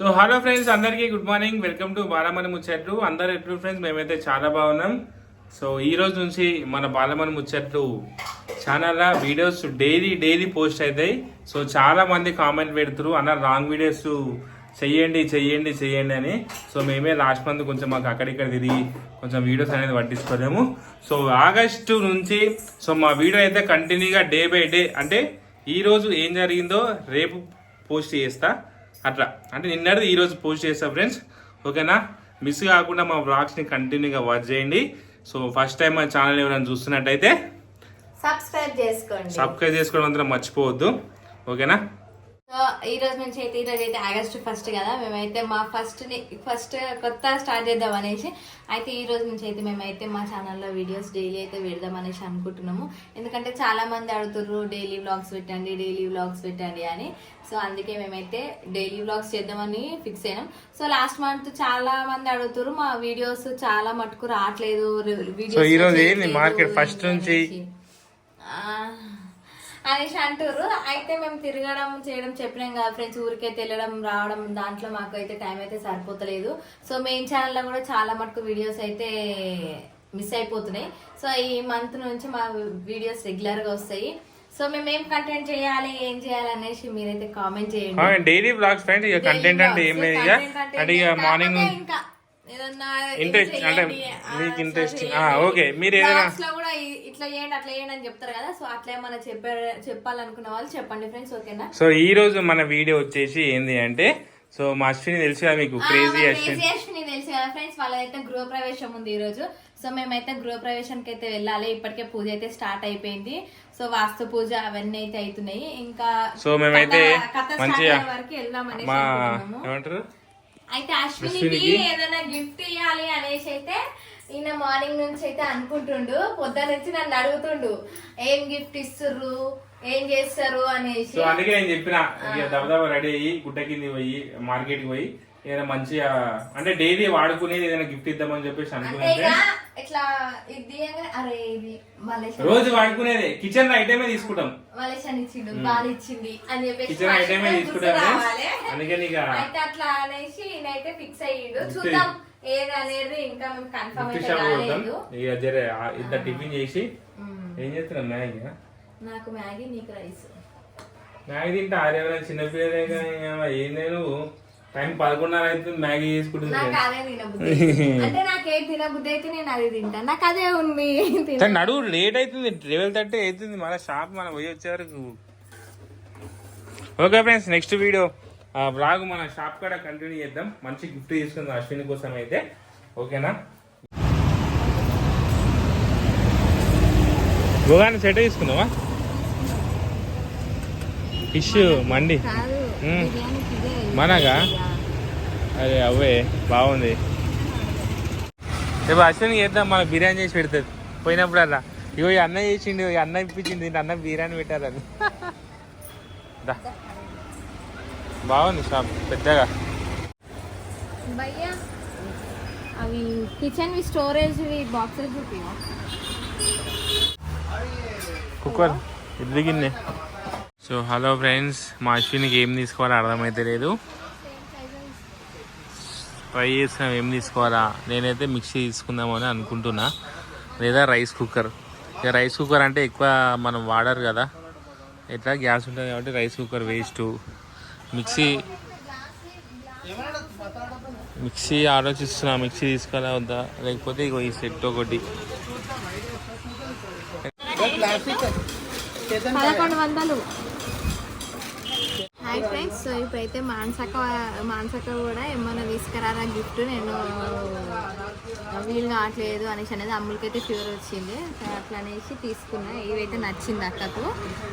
So hello friends అందరికీ good morning welcome to Balamani ముచ్చట్లు అందరు ఎట్లు ఫ్రెండ్స్ మేమైతే చాలా బాగున్నాం. సో ఈ రోజు నుంచి మన బాలమని ముచ్చట్లు ఛానల్లో వీడియోస్ డైలీ డైలీ పోస్ట్ అవుతాయి సో చాలా మంది కామెంట్ పెడుతురు అన్న రాంగ్ వీడియోస్ చెయ్యండి చెయ్యండి చెయ్యండి అని. సో మేమే లాస్ట్ మంత్ కొంచెం మాకు అక్కడిక్కడ తిరిగి కొంచెం వీడియోస్ అనేది పట్టించుకోలేము. సో ఆగస్టు నుంచి సో మా వీడియో అయితే కంటిన్యూగా డే బై డే అంటే ఈరోజు ఏం జరిగిందో రేపు పోస్ట్ చేస్తాను అట్లా. అంటే నిన్నటిది ఈ రోజు పోస్ట్ చేస్తా ఫ్రెండ్స్ ఓకేనా? మిస్ కాకుండా మా వ్లాగ్స్ని కంటిన్యూగా వాచ్ చేయండి. సో ఫస్ట్ టైం మా ఛానల్ ఎవరైనా చూస్తున్నట్టయితే సబ్స్క్రైబ్ చేసుకోండి. సబ్స్క్రైబ్ చేసుకోవడం మాత్రం మర్చిపోవద్దు. ఓకేనా? సో ఈ రోజు నుంచి అయితే ఈ రోజు అయితే ఆగస్ట్ ఫస్ట్ కదా. మేమైతే మా ఫస్ట్ని ఫస్ట్ కొత్త స్టార్ట్ చేద్దాం అనేసి అయితే ఈ రోజు నుంచి అయితే మేమైతే మా ఛానల్లో వీడియోస్ డైలీ అయితే పెడదాం అనేసి అనుకుంటున్నాము. ఎందుకంటే చాలా మంది అడుగుతుర్రు డైలీ వ్లాగ్స్ పెట్టండి డైలీ వ్లాగ్స్ పెట్టండి అని. సో అందుకే మేమైతే డైలీ వ్లాగ్స్ చేద్దామని ఫిక్స్ అయినాం. సో లాస్ట్ మంత్ చాలా మంది అడుగుతుర్రు మా వీడియోస్ చాలా మటుకు రావట్లేదు videos సో ఈ రోజు ఏంది? చేయట్లేదు మార్కెట్ ఫస్ట్ నుంచి అనేసి. అంటారు అయితే మేము తిరగడం చేయడం చెప్పినాం కదా ఫ్రెండ్స్ ఊరికైతే వెళ్ళడం రావడం దాంట్లో మాకు అయితే టైం అయితే సరిపోతలేదు. సో మెయిన్ ఛానల్లో కూడా చాలా మటుకు వీడియోస్ అయితే మిస్ అయిపోతున్నాయి. సో ఈ మంత్ నుంచి మా వీడియోస్ రెగ్యులర్గా వస్తాయి. సో మేము ఏం కంటెంట్ చేయాలి ఏం చేయాలి అనేసి మీరైతే కామెంట్ చేయండి. డైలీ బ్లాగ్స్ ఫ్రెండ్స్ కంటెంట్ అంటే ఏం లేదు అంటే మార్నింగ్ ఇంకా అంటే ఆ, మీకు. ఆ, okay. మీరు ఏదైనా- కూడా ఇట్లా చేయండి అట్లా చేయండి అని చెప్తారు కదా సో అట్లా ఏమన్నా చెప్పారు చెప్పాలనుకున్న వాళ్ళు చెప్పండి ఫ్రెండ్స్ ఓకేనా సో ఈ రోజు మన వీడియో వచ్చేసి ఏంది అంటే సో మా అశ్విని తెలుసు కదా మీకు క్రేజీ అశ్విని తెలుసు కదా ఫ్రెండ్స్ వాళ్ళైతే గృహ ప్రవేశం ఉంది ఈ రోజు సో మేమైతే గృహ ప్రవేశానికి అయితే వెళ్ళాలి ఇప్పటికే పూజ అయితే స్టార్ట్ అయిపోయింది సో వాస్తు పూజ అవన్నీ అయితే అవుతున్నాయి ఇంకా సో మేమైతే మంచిగా మా అనుకుంటున్నాము. ఏమంటారు అయితే అశ్వినికి అశ్వినికి? ఏదైనా గిఫ్ట్ ఇవ్వాలి అనేసి అయితే ఈయన మార్నింగ్ నుంచి అయితే అనుకుంటుండు. పొద్దున నుంచి నన్ను అడుగుతుండు ఏం గిఫ్ట్ ఇస్తుర్రు? ఏం చేస్తారు? అనేసి. అందుకే నేను చెప్పిన దబదబా రెడీ అయ్యి గుడ్డ కింది పోయి మార్కెట్కి పోయి ఏదైనా మంచిగా అంటే డైలీ వాడుకునేది ఏదైనా గిఫ్ట్ ఇద్దామని చెప్పేసి ఇట్లా ఇది అరే ఇది మలేషియా రోజు వాడుకునేది. కిచెన్ ఐటమే తీసుకుంటాం. మలేషియా ఇచ్చిండు బాగా ఇచ్చింది అని చెప్పేసి కిచెన్ ఐటమే తీసుకుంటాం అయితే అట్లా అనేసి నేనైతే ఫిక్స్ అయ్యిండు. Fix చూద్దాం ఏది అనేది ఇంకా మేము కన్ఫర్మ్ గిఫ్ట్ అయితే షాప్ పోతాం. కాలేదు ఇక జరే ఇద్దరు టిఫిన్ చేసి. ఏం చేస్తున్నాం మ్యాగీ? నాకు మ్యాగీ నీకు రైస్. మ్యాగీ తింటే ఆరేవరైనా చిన్నపిల్లలైనా ఏం నేను టైం పదకొండున్నర అవుతుంది మ్యాగీ నాకు చేసుకుంటుంది అదే తినబుద్ధి అంటే నాకు ఏది తినబుద్ధి అయితే నేను అది తింటాను నాకు అదే ఉంది. కానీ నడువు లేట్ అవుతుంది ట్వెల్వ్ థర్టీ అవుతుంది. మన షాప్ మనం పోయి వచ్చే వరకు. ఓకే ఫ్రెండ్స్ నెక్స్ట్ వీడియో ఆ బ్లాగ్ మన షాప్ కాడ కంటిన్యూ చేద్దాం. మంచి గిఫ్ట్ తీసుకుందాం అశ్విని కోసం అయితే. ఓకేనా? గోగాని సెట్ తీసుకుందామా? ఫిష్ మండి. ఇదే మనగా? అదే అవే బాగుంది. రేపు అశ్విని చేద్దాం మనకు బిర్యానీ చేసి పెడుతుంది పోయినప్పుడల్లా. ఇగో ఈ అన్న చేసిండు ఈ అన్న ఇప్పించింది అన్న బిర్యానీ పెట్టారని దా. బాగుంది షాప్ పెద్దగా. అవి కిచెన్ వి స్టోరేజ్ బాక్సెస్ కుక్కర్ ఇడ్లీ గిన్నె. సో హలో ఫ్రెండ్స్ మా అశ్వినికి ఏం తీసుకోవాలో అర్థమైతే లేదు. ట్రై చేస్తున్నాం ఏం తీసుకోవాలా? నేనైతే మిక్సీ తీసుకుందామని అనుకుంటున్నా. లేదా రైస్ కుక్కర్ ఇక రైస్ కుక్కర్ అంటే ఎక్కువ మనం వాడరు కదా. ఎట్లా? గ్యాస్ ఉంటుంది కాబట్టి rice cooker waste mixie mixie ఆలోచిస్తున్నా మిక్సీ తీసుకోవాలా వద్దా? లేకపోతే ఇగో ఈ సెట్ ఒకటి. పదకొండు వందలు. Hi friends. సో ఇప్పుడైతే మాన్సక మాన్సక కూడా ఏమన్నా తీసుకురారా గిఫ్ట్? నేను వీలు కావట్లేదు అనేసి అనేది అమ్ములకి అయితే ఫీవర్ వచ్చింది. సో అట్లా అనేసి తీసుకున్నా. ఇవైతే నచ్చింది అక్కకు.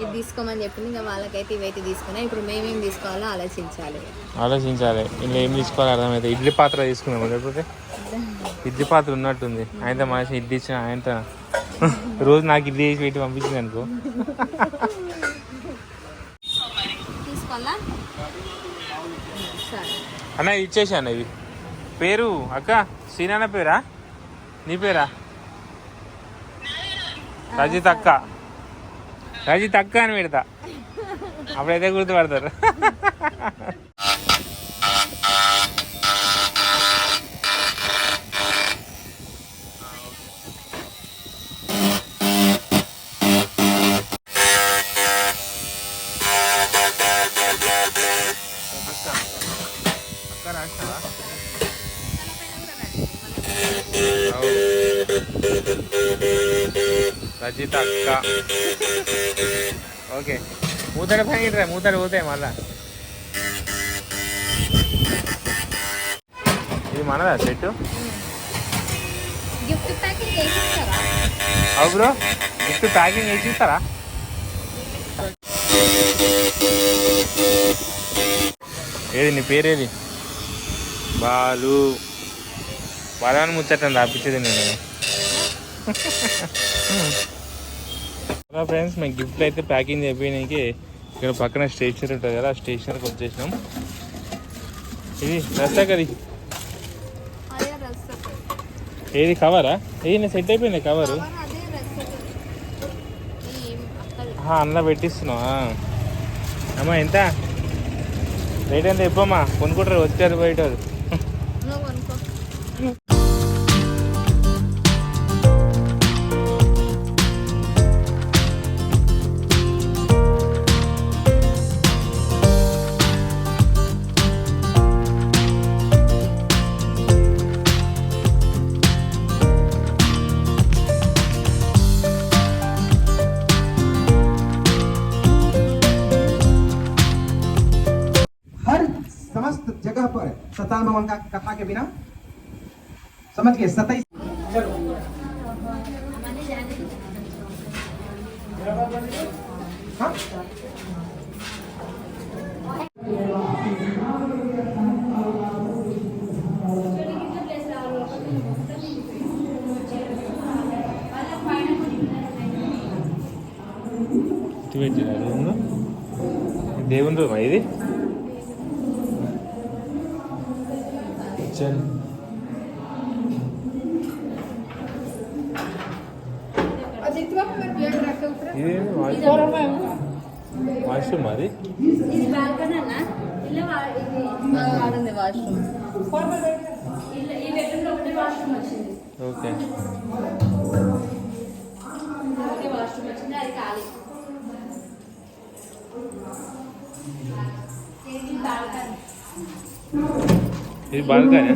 ఇది తీసుకోమని చెప్పింది. ఇంకా వాళ్ళకైతే ఇవైతే తీసుకున్నా. ఇప్పుడు మేమేం తీసుకోవాలో ఆలోచించాలి. ఆలోచించాలి. ఇందులో ఏం తీసుకోవాలి అర్థమైతే ఇడ్లీ పాత్ర తీసుకున్నాము లేకపోతే? ఇడ్లీ పాత్ర ఉన్నట్టుంది. ఆయనతో మనిషి ఇడ్లీ ఇచ్చిన ఆయనతో. రోజు నాకు ఇడ్లీ చేసి పెట్టి పంపించింది అనుకో తీసుకోవాలా సరే అన్న ఇది ఇచ్చేసాను ఇవి పేరు అక్క? శ్రీనాన్న పేరా? నీ పేరా? రజిత్ అక్క. రజిత్ అక్క అని పెడతా. అప్పుడైతే గుర్తుపడతారు. రజిత అక్క. ఓకే. మూతడ పని మూతడ పోతాయి మళ్ళా. ఇది మనదా చెట్టు గిఫ్ట్ ప్యాకింగ్ అవు బ్రో గిఫ్ట్ ప్యాకింగ్ వేసి ఇస్తారా ఏది నీ పేరేది? బాలు. బాలని ముచ్చటం రాపించేది నేను. హలో ఫ్రెండ్స్ మేము గిఫ్ట్లు అయితే ప్యాకింగ్ చేయడానికి ఇక్కడ పక్కన స్టేషనరీ ఉంటుంది కదా ఆ స్టేషనరీకి వచ్చేసినాం. ఇది రస్తాకది అదే రస్ ఏది కవరా ఏది నేను సెట్ అయిపోయింది కవరు అందులో పెట్టిస్తున్నావా? అమ్మా ఎంత? రేట్ ఎంత చెప్పమ్మా? కొనుక్కుంటారు వచ్చారు బయట सतान भवन का कथा के बिना समझ गए सताइस चलो हाँ? ఇటు పెట్టిరా రూమ్లో దేవుని రూమా ఇది లో ఒకటే వాష్రూమ్ ఓకే. అది ఇది బాల్కనీ? ఇది బాల్కనీ?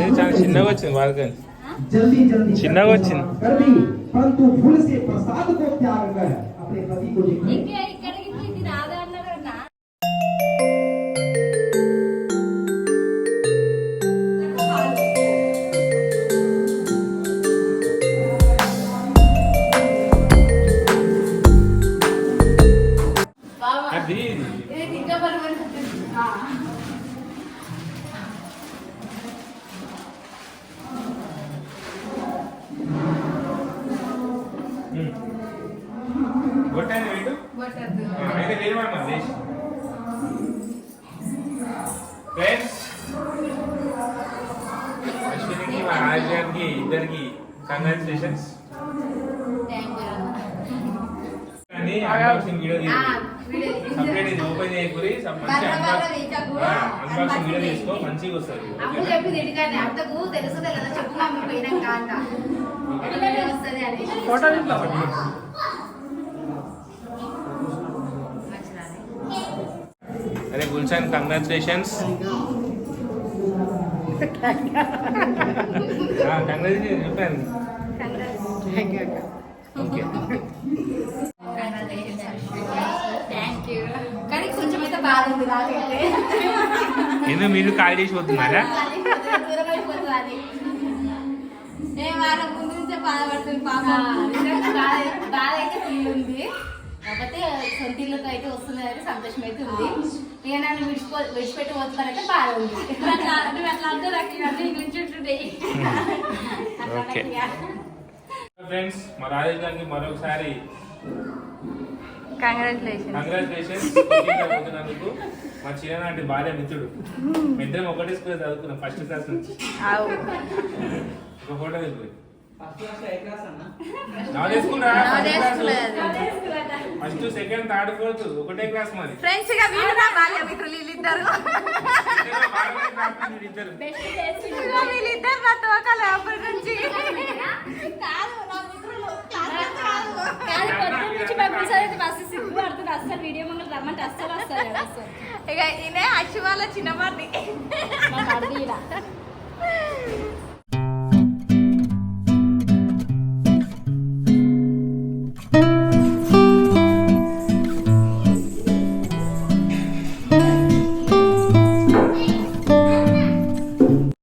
ఇది చాలా చిన్నగా వచ్చింది బాల్కనీ. చిన్నగా వచ్చింది. మా రాజుగారికి ఇద్దరికి కంగ్రాచులేషన్స్ కానీ అన్బాక్సింగ్ వీడియో సపరేట్ ఇది ఓపెన్ చేయకూరి మంచి అన్బాక్సింగ్ వీడియో తీసుకో మంచిగా వస్తుంది. అరే గుల్షన్ కంగ్రాచులేషన్స్ కంగ్రాచులేషన్ చెప్పాను ఓకే థ్యాంక్ యూ కానీ కొంచెం అయితే బాధ ఉంది నాకైతే ఎందుకు మీరు కాల్ చేసి పోతున్నారా దూరం అయిపోతుంది అది నేను వారం ముందు నుంచే బాధపడుతుంది పాప. నిజంగా బాధ అయితే ఉంది. కాకపోతే సొంత ఇల్లుకి అయితే వస్తుంది అయితే సంతోషం అయితే ఉంది ఇక నన్ను విడిచిపో విడిచిపెట్టి పోతున్నారంటే బాధ ఉంది అట్లా ఇక ఫ్రెండ్స్ మా రాజేష్ గారికి మరొకసారి కంగ్రాచులేషన్ కంగ్రాచులేషన్స్ చదువుతున్నందుకు మా చిన్ననాటి భార్య మిత్రుడు. ఇద్దరం ఒకటే స్కూల్ చదువుకున్నాం ఫస్ట్ క్లాస్ నుంచి. ఒక ఫోటో స్కూల్ స్కూల్ అది. ఫస్ట్ సెకండ్ థర్డ్ ఫోర్త్ ఒకటే క్లాస్ మాది ఫ్రెండ్స్గా వీడు నా బాల్య మిత్రులు వీళ్ళిద్దరు. ఇదిగో వీళ్ళిద్దరు నా తోకలు అప్పటి నుంచి. కాదు నా మిత్రులు ఇక ఈయన అశ్వాల చిన్నవాడిని. మా మరిది ఈడ.